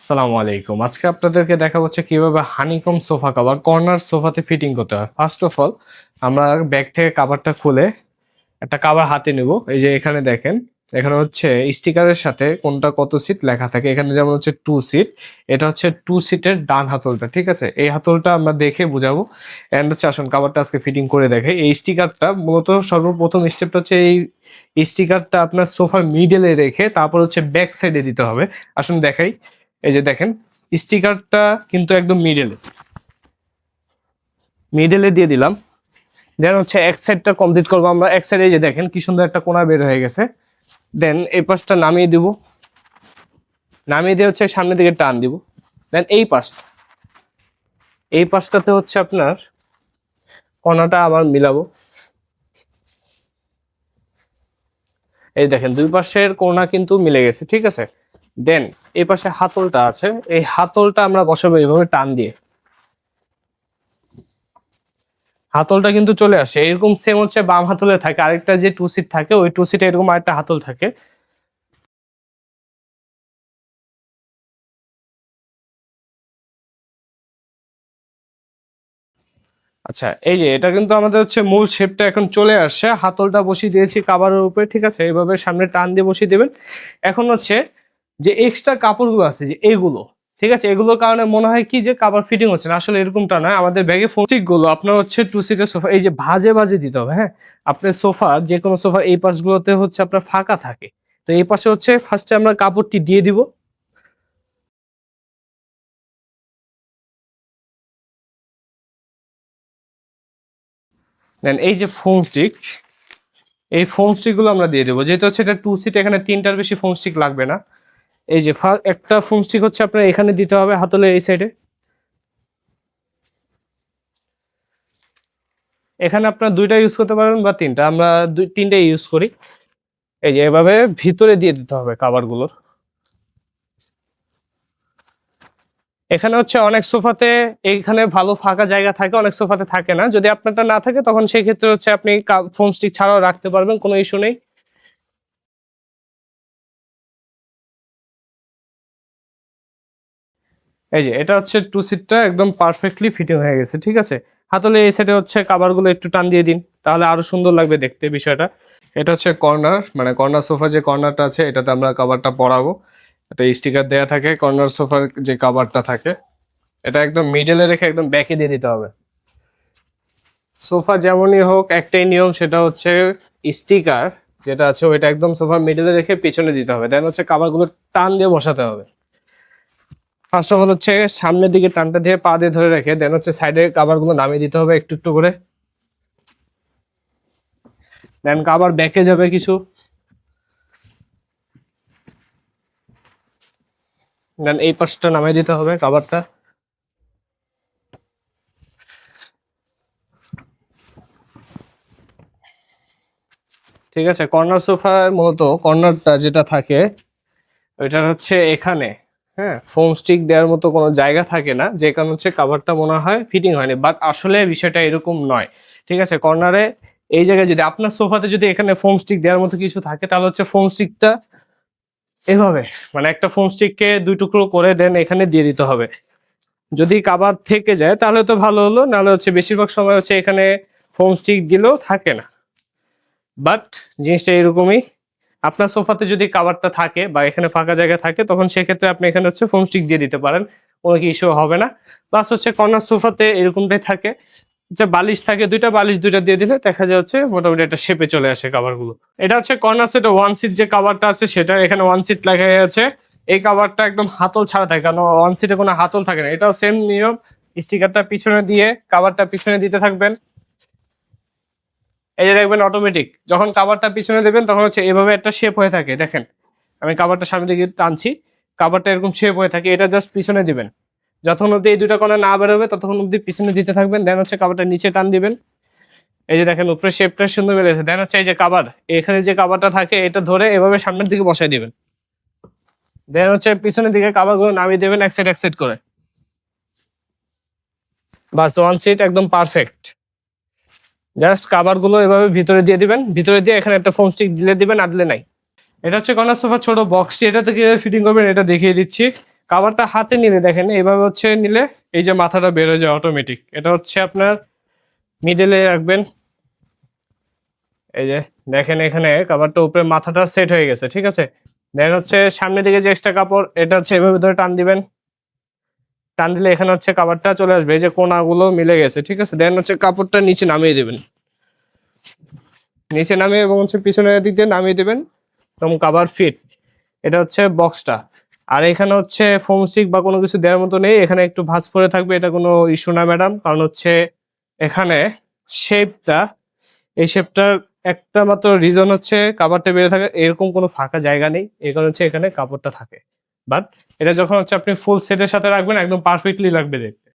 সালামু আলাইকুম। আজকে আপনাদেরকে দেখা হচ্ছে কীভাবে হানিকম সোফা কভার কর্নার সোফাতে ফিটিং করতে হয়। ফার্স্ট অফ অল আমরা ব্যাগ থেকে কাভারটা খুলে একটা কাভার হাতে নেব। এই যে এখানে দেখেন, এখানে হচ্ছে স্টিকারের সাথে কোনটা কত সিট লেখা থাকে। এখানে যেমন হচ্ছে টু সিট এটা হচ্ছে টু সিটের ডান হাতলটা, ঠিক আছে? এই হাতলটা আমরা দেখে বুঝাবো। অ্যান্ড হচ্ছে আসুন কাভারটা আজকে ফিটিং করে দেখে। এই স্টিকারটা মূলত সর্বপ্রথম স্টেপটা হচ্ছে এই স্টিকারটা আপনার সোফার মিডলে রেখে তারপর হচ্ছে ব্যাক সাইডে দিতে হবে। আসুন দেখাই। এই যে দেখেন, স্টিকারটা কিন্তু একদম মিডলে মিডলে দিয়ে দিলাম। দেন হচ্ছে এক সাইডটা কমপ্লিট করব আমরা। এক সাইডে যে দেখেন, কি সুন্দর একটা কোনা বের হয়ে গেছে। দেন এই পাশটা নামিয়ে দিব। নামিয়ে দিয়ে হচ্ছে সামনের দিকে টান দিব। দেন এই পাশটা। এই পাশটাতে হচ্ছে আপনার কোনাটা আবার মিলাবো। এই দেখেন, দুই পাশের কোনা কিন্তু মিলে গেছে, ঠিক আছে? দেন এই পাশে হাতলটা আছে, এই হাতলটা আমরা বসাবো এইভাবে টান দিয়ে। হাতলটা কিন্তু চলে আসে, এরকম সেম হচ্ছে বাম হাতলে থাকে, আরেকটা যে টু সিট থাকে, ওই টু সিটে এরকম আরেকটা হাতল থাকে। আচ্ছা এই যে এটা কিন্তু আমাদের হচ্ছে মূল শেপটা এখন চলে আসছে হাতলটা বসিয়ে দিয়েছি কাবারের উপরে, ঠিক আছে? এইভাবে সামনে টান দিয়ে বসিয়ে দেবেন। এখন হচ্ছে যে এক্সট্রা কাপড়গুলো আছে, যে এগুলো, ঠিক আছে? এগুলোর কারণে মনে হয় কি যে কাবার ফিটিং হচ্ছে না। আসলে এরকমটা নয়। আমাদের ব্যাগে গুলো আপনার হচ্ছে টু সিটের সোফা এই যে ভাজে ভাজে দিতে হবে হ্যাঁ? আপনার সোফা যে কোনো সোফা এই পাশগুলোতে হচ্ছে আপনার ফাঁকা থাকে। তো এই পাশে হচ্ছে ফার্স্টে আমরা কাপড়টি দিয়ে দিব। দেন এই যে ফোম স্টিক এই ফোম স্টিকগুলো আমরা দিয়ে দেবো। যেহেতু হচ্ছে এটা টু সিট এখানে তিনটার বেশি ফোম স্টিক লাগবে না। এই যে একটা ফোম স্টিক হচ্ছে আপনার এখানে দিতে হবে, হাতলের এই সাইডে এখানে আপনার দুইটা ইউজ করতে পারবেন বা তিনটা। আমরা দুই তিনটা ইউজ করি। এই যে এভাবে ভিতরে দিয়ে দিতে হবে কাভারগুলোর এখানে হচ্ছে অনেক সোফাতে, এখানে ভালো ফাঁকা জায়গা থাকে, অনেক সোফাতে থাকে না। যদি আপনারটা না থাকে, তখন সেই ক্ষেত্রে হচ্ছে আপনি ফোম স্টিক ছাড়াও রাখতে পারবেন, কোনো ইস্যু নেই। এই যে, এটা হচ্ছে টু সিটটা একদম পারফেক্টলি ফিটিং হয়ে গেছে, ঠিক আছে? হাতলে এই সাইডে হচ্ছে কাভারগুলো একটু টান দিয়ে দিন, তাহলে আরও সুন্দর লাগবে দেখতে বিষয়টা। এটা হচ্ছে কর্নার মানে কর্নার সোফা যে কর্নারটা আছে, এটাতে আমরা কাভারটা পরাবো। এটা স্টিকার দেয়া থাকে কর্নার সোফার যে কাভারটা থাকে। এটা একদম মিডলে রেখে একদম ব্যাকে দিয়ে দিতে হবে। সোফা যেমনই হোক, একটাই নিয়ম, সেটা হচ্ছে স্টিকার যেটা আছে ওইটা একদম সোফার মিডলে রেখে পিছনে দিতে হবে। দেন হচ্ছে কাভারগুলো টান দিয়ে বসাতে হবে। ফার্স্ট অফ অল হচ্ছে সামনের দিকে টানটা দিয়ে পা দিয়ে ধরে রেখে দেন হচ্ছে সাইডে কাভারগুলো নামিয়ে দিতে হবে একটু একটু করে। দেন কাভার ব্যাকে যাবে কিছু। দেন এই পাশটা নামিয়ে দিতে হবে কাভারটা ঠিক আছে কর্নার সোফার মতো কর্নারটা যেটা থাকে ওইটা হচ্ছে এখানে। হ্যাঁ ফোম স্টিক দেওয়ার মতো কোনো জায়গা থাকে না, যে কারণ হচ্ছে কাভারটা মনে হয় ফিটিং হয়নি বাট আসলে বিষয়টা এরকম নয়, ঠিক আছে? কর্নারে এই জায়গায় যদি আপনার সোফাতে যদি এখানে ফোম স্টিক দেওয়ার মতো কিছু থাকে, তাহলে হচ্ছে ফোম স্টিকটা এভাবে মানে একটা ফোম স্টিককে দুই টুকরো করে দেন, এখানে দিয়ে দিতে হবে। যদি কাবার থেকে যায়, তাহলে তো ভালো হলো, নাহলে হচ্ছে বেশিরভাগ সময় হচ্ছে এখানে ফোম স্টিক দিলেও থাকে না। বাট জিনিসটা এরকমই আপনার সোফাতে যদি কাভারটা থাকে বা এখানে ফাঁকা জায়গা থাকে, তখন সেক্ষেত্রে আপনি এখানে হচ্ছে ফোম স্টিক দিয়ে দিতে পারেন। কোনো কি ইস্যু হবে না। প্লাস হচ্ছে কর্নার সোফাতে এরকমটাই থাকে, যে বালিশ থাকে, দুইটা বালিশ দুইটা দিয়ে দিলে দেখা যাচ্ছে মোটামুটি একটা শেপে চলে আসে কাভারগুলো এটা হচ্ছে কর্নার সেটা ওয়ান সিট যে কাভারটা আছে, সেটা এখানে ওয়ান সিট লেখা আছে। এই কাভারটা একদম হাতল ছাড়া থাকে, কারণ ওয়ান সিটে কোনো হাতল থাকে না। এটাও সেম নিয়ম। স্টিকারটা পিছনে দিয়ে কাভারটা পিছনে দিতে থাকবেন। এই যে দেখবেন অটোমেটিক যখন কাভারটা পিছনে দেবেন, তখন হচ্ছে এভাবে একটা শেপ হয়ে থাকে, দেখেন। আমি কাভারটা সামনে দিকে টানছি কাভারটা এরকম শেপ হয়ে থাকে, এটা জাস্ট পিছনে দিবেন। যতক্ষণ অব্দি এই দুটো কোণা না বেরোবে, ততক্ষণ অব্দি পিছনে দিতে থাকবেন দেন হচ্ছে কাভারটা নিচে টান দিবেন। এই যে দেখেন, উপরে শেপটা সুন্দর বেড়েছে দেন হচ্ছে এই যে কাভার এখানে যে কাভারটা থাকে, এটা ধরে এভাবে সামনের দিকে বসাই দিবেন। দেন হচ্ছে পিছনের দিকে কাভারগুলো নামিয়ে দেবেন, এক সাইড এক সাইড করে। বাস ওয়ান সিট একদম পারফেক্ট জাস্ট কাভারগুলো এভাবে ভিতরে দিয়ে দিবেন। ভিতরে দিয়ে এখানে একটা ফোম স্টিক দিলে দিবেন আদলে নাই। এটা হচ্ছে কর্নার সোফা ছোট বক্সটি এটাতে কীভাবে ফিটিং করবেন, এটা দেখিয়ে দিচ্ছি। কাভারটা হাতে নিলে দেখেন, এইভাবে হচ্ছে নিলে এই যে মাথাটা বের যায় অটোমেটিক এটা হচ্ছে আপনার মিডলে রাখবেন। এই যে দেখেন এখানে কাভারটা উপরে মাথাটা সেট হয়ে গেছে, ঠিক আছে? দেন হচ্ছে সামনের দিকে যে এক্সট্রা কাপড়, এটা হচ্ছে এভাবে ধরে টান দিবেন। টান দিলে এখানে হচ্ছে কাভারটা চলে আসবে। এই যে কোনাগুলো মিলে গেছে, ঠিক আছে? দেন হচ্ছে কাপড়টা নিচে নামিয়ে দেবেন। নিচে নামিয়ে এবং হচ্ছে পিছনের দিক দিয়ে নামিয়ে দেবেন এবং কাভার ফিট এটা হচ্ছে বক্সটা আর এখানে হচ্ছে ফোম স্টিক বা কোনো কিছু দেওয়ার মতো নেই। এখানে একটু ভাঁজ করে থাকবে, এটা কোনো ইস্যু না ম্যাডাম কারণ হচ্ছে এখানে শেপটা এই শেপটার একটা মাত্র রিজন হচ্ছে কাপড়টা বেড়ে থাকে। এরকম কোনো ফাঁকা জায়গা নেই। এই কারণে হচ্ছে এখানে কাপড়টা থাকে। বাট এটা যখন হচ্ছে আপনি ফুল সেটের সাথে রাখবেন একদম পারফেক্টলি লাগবে দেখতে।